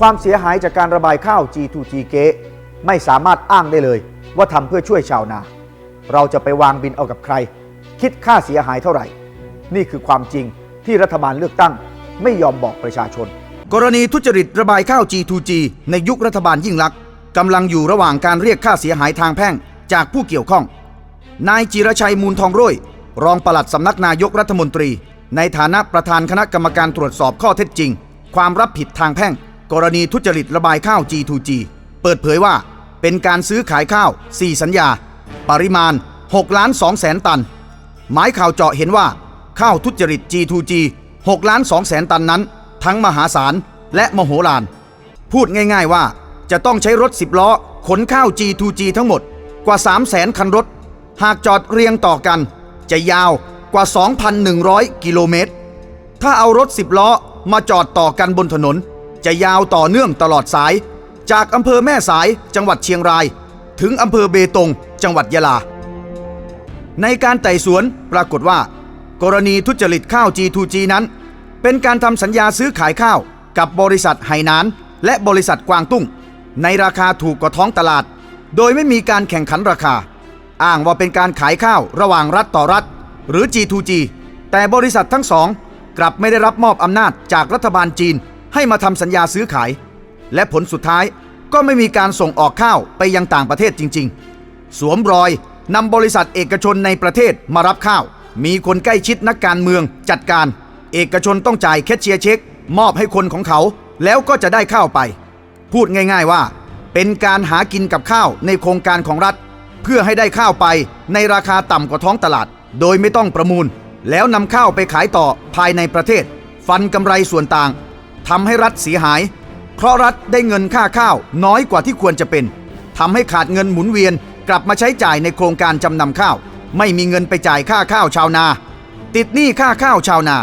ความเสียหายจากการระบายข้าว G2G เก๊ไม่สามารถอ้างได้เลย ว่าทำเพื่อช่วยชาวนา เราจะไปวางบินเอากับใคร คิดค่าเสียหายเท่าไหร่ นี่คือความจริงที่รัฐบาลเลือกตั้งไม่ยอมบอกประชาชน กรณีทุจริตระบายข้าว G2G ในยุครัฐบาลยิ่งลักษณ์กำลังอยู่ระหว่างการเรียกค่าเสียหายทางแพ่งจากผู้เกี่ยวข้อง นายจิรชัยมูลทองโร่ยรองปลัดสำนักนายกรัฐมนตรี ในฐานะประธานคณะกรรมการตรวจสอบข้อเท็จจริง ความรับผิดทางแพ่ง กรณีทุจริตระบายข้าว G2G เปิดเผยว่าเป็นการซื้อขายข้าว 4 สัญญา ปริมาณ6ล้าน2แสนตัน หมายข่าวเจาะเห็นว่า ข้าวทุจริต G2G 6ล้าน2แสนตันนั้น ทั้งมหาศาลและมโหฬารพูดง่ายๆว่าจะต้องใช้รถ 10 ล้อ ขนข้าว G2G ทั้งหมดกว่า 3 0 0แสนคันรถ หากจอดเรียงต่อกัน จะยาวกว่า 2,100 กิโลเมตร ถ้าเอารถ 10 ล้อมาจอดต่อกันบนถนน จะยาวต่อเนื่องตลอดสาย จากอำเภอแม่สายจังหวัดเชียงราย ถึงอำเภอเบตง จังหวัดยะลา ในการไต่สวนปรากฏว่า กรณีทุจริตข้าว G2G นั้น เป็นการทำสัญญาซื้อขายข้าว กับบริษัทไหหนาน และบริษัทกวางตุ้ง ในราคาถูกกว่าท้องตลาด โดยไม่มีการแข่งขันราคา อ้างว่าเป็นการขายข้าวระหว่างรัฐต่อรัฐ หรือ G2G แต่บริษัททั้งสองกลับไม่ได้รับมอบอำนาจจากรัฐบาลจีน ให้มาทำสัญญาซื้อขาย และผลสุดท้ายก็ไม่มีการส่งออกข้าวไปยังต่างประเทศจริง ๆ สวมรอยนำบริษัทเอกชนในประเทศมารับข้าว มีคนใกล้ชิดนักการเมืองจัดการ เอกชนต้องจ่ายแคชเชียร์เช็ค มอบให้คนของเขา แล้วก็จะได้ข้าวไป พูดง่าย ๆว่า เป็นการหากินกับข้าวในโครงการของรัฐ เพื่อให้ได้ข้าวไปในราคาต่ำกว่าท้องตลาด โดยไม่ต้องประมูล แล้วนำข้าวไปขายต่อภายในประเทศ ฟันกำไรส่วนต่าง ทำให้รัฐเสียหาย เพราะรัฐได้เงินค่าข้าวน้อยกว่าที่ควรจะเป็นทำให้ขาดเงินหมุนเวียนกลับมาใช้จ่ายในโครงการจำนำข้าว ไม่มีเงินไปจ่ายค่าข้าวชาวนา ติดหนี้ค่าข้าวชาวนา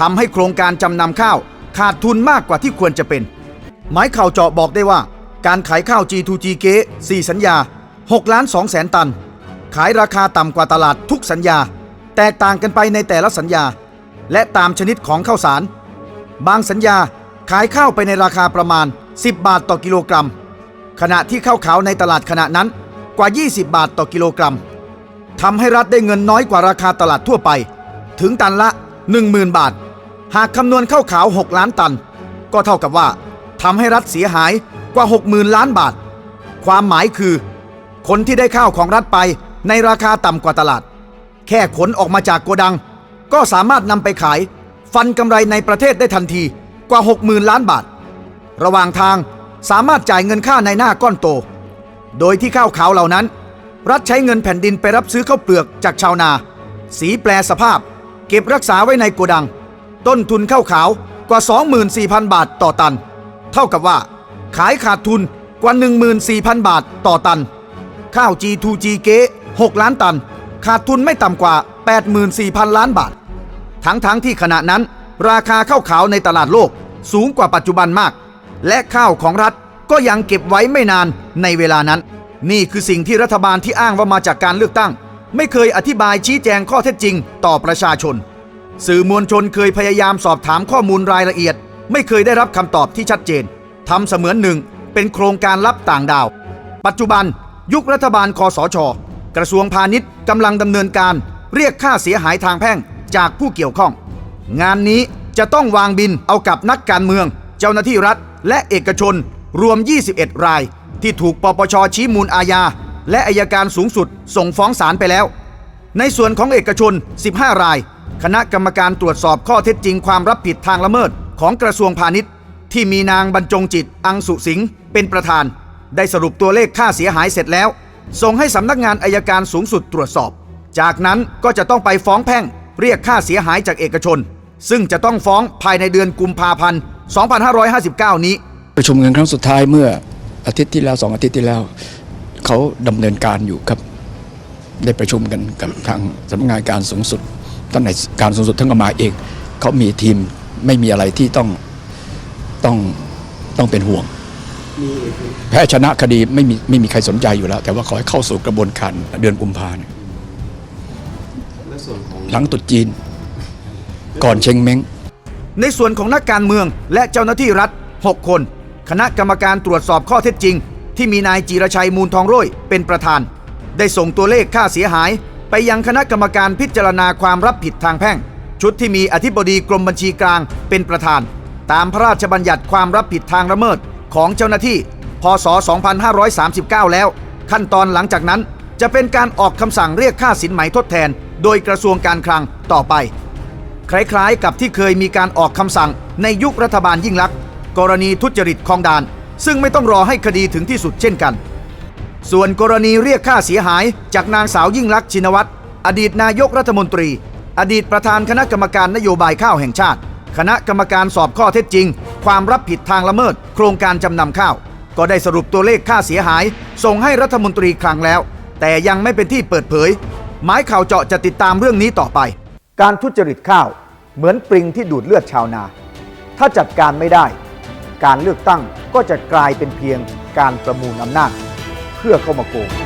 ทำให้โครงการจำนำข้าว ขาดทุนมากกว่าที่ควรจะเป็น หมายข่าวเจาะบอกได้ว่า การขายข้าว G2G เก๊4สัญญา6ล้าน2แสนตัน ขายราคาต่ำกว่าตลาดทุกสัญญา แตกต่างกันไปในแต่ละสัญญา และตามชนิดของข้าวสาร บางสัญญาขายข้าวไปในราคาประมาณ 10 บาทต่อกิโลกรัม ขณะที่ข้าวขาวในตลาดขณะนั้นกว่า 20 บาทต่อกิโลกรัมทำให้รัฐได้เงินน้อยกว่าราคาตลาดทั่วไป ถึงตันละ 10,000 บาท หากคำนวณข้าวขาว 6 ล้านตัน ก็เท่ากับว่าทำให้รัฐเสียหายกว่า 60,000 ล้านบาท ความหมายคือ คนที่ได้ข้าวของรัฐไปในราคาต่ำกว่าตลาด แค่ขนออกมาจากโกดัง ก็สามารถนำไปขาย ฟันกำไรในประเทศได้ทันทีกว่า 60,000 ล้านบาท ระหว่างทางสามารถจ่ายเงินค่าในหน้าก้อนโต โดยที่ข้าวขาวเหล่านั้น รัฐใช้เงินแผ่นดินไปรับซื้อข้าวเปลือกจากชาวนา สีแปลสภาพ เก็บรักษาไว้ในโกดัง ต้นทุนข้าวขาวกว่า 24,000 บาทต่อตัน เท่ากับว่า ขายขาดทุนกว่า 14,000 บาทต่อตัน ข้าว G2G เก๊6ล้านตัน ขาดทุนไม่ต่ำกว่า 84,000 ล้านบาท ทั้งๆทที่ขณะนั้น ราคาข้าวขาวในตลาดโลกสูงกว่าปัจจุบันมาก และข้าวของรัฐก็ยังเก็บไว้ไม่นานในเวลานั้น นี่คือสิ่งที่รัฐบาลที่อ้างว่ามาจากการเลือกตั้ง ไม่เคยอธิบายชี้แจงข้อเท็จจริงต่อประชาชน สื่อมวลชนเคยพยายามสอบถามข้อมูลรายละเอียด ไม่เคยได้รับคำตอบที่ชัดเจนทำเสมือนหนึ่งเป็นโครงการลับต่างดาว ปัจจุบันยุครัฐบาลคอสช กระทรวงพาณิชย์กำลังดำเนินการเรียกค่าเสียหายทางแพ่ง จากผู้เกี่ยวข้อง งานนี้จะต้องวางบินเอากับนักการเมือง เจ้าหน้าที่รัฐ และเอกชนรวม 21 ราย ที่ถูกปปชชี้มูลอาญา และอายการสูงสุดส่งฟ้องศาลไปแล้ว ในส่วนของเอกชน 15 ราย คณะกรรมการตรวจสอบข้อเท็จจริงความรับผิดทางละเมิดของกระทรวงพาณิชย์ ที่มีนางบรรจงจิต อังสุสิงห์เป็นประธาน ได้สรุปตัวเลขค่าเสียหายเสร็จแล้ว ส่งให้สำนักงานอายการสูงสุดตรวจสอบ จากนั้นก็จะต้องไปฟ้องแพ่ง เรียกค่าเสียหายจากเอกชน ซึ่งจะต้องฟ้องภายในเดือนกุมภาพันธ์ 2559 นี้ ประชุมกันครั้งสุดท้ายเมื่ออาทิตย์ที่แล้วสองอาทิตย์ที่แล้ว เขาดำเนินการอยู่ครับ ได้ประชุมกันกับทางสำนักงานการสูงสุดท่านในการสูงสุดท่านก็มาเองเขามีทีมไม่มีอะไรที่ต้องต้องต้องเป็นห่วง แพ้ชนะคดีไม่มีไม่มีใครสนใจอยู่แล้ว แต่ว่าขอให้เข้าสู่กระบวนการเดือนกุมภาเนี่ย หลังตรุษจีน ก่อนเชงเม้ง ในส่วนของนักการเมืองและเจ้าหน้าที่รัฐ 6 คน คณะกรรมการตรวจสอบข้อเท็จจริง ที่มีนายจีรชัยมูลทองโร่ยเป็นประธาน ได้ส่งตัวเลขค่าเสียหาย ไปยังคณะกรรมการพิจารณาความรับผิดทางแพ่ง ชุดที่มีอธิบดีกรมบัญชีกลางเป็นประธาน ตามพระราชบัญญัติความรับผิดทางละเมิดของเจ้าหน้าที่ พศ 2539 แล้ว ขั้นตอนหลังจากนั้นจะเป็นการออกคำสั่งเรียกค่าสินไหมทดแทน โดยกระทรวงการคลังต่อไป คล้ายๆ กับที่เคยมีการออกคำสั่งในยุครัฐบาลยิ่งลักษณ์กรณีทุจริตคลองดาน ซึ่งไม่ต้องรอให้คดีถึงที่สุดเช่นกัน ส่วนกรณีเรียกค่าเสียหายจากนางสาวยิ่งลักษณ์ชินวัตรอดีตนายกรัฐมนตรี อดีตประธานคณะกรรมการนโยบายข้าวแห่งชาติ คณะกรรมการสอบข้อเท็จจริง ความรับผิดทางละเมิด โครงการจำนำข้าว ก็ได้สรุปตัวเลขค่าเสียหาย ส่งให้รัฐมนตรีคลังแล้ว แต่ยังไม่เป็นที่เปิดเผย หมายข่าวเจาะจะติดตามเรื่องนี้ต่อไป การทุจริตข้าวเหมือนปริงที่ดูดเลือดชาวนา ถ้าจัดการไม่ได้ การเลือกตั้งก็จะกลายเป็นเพียงการประมูลอำนาจ เพื่อเข้ามาโกง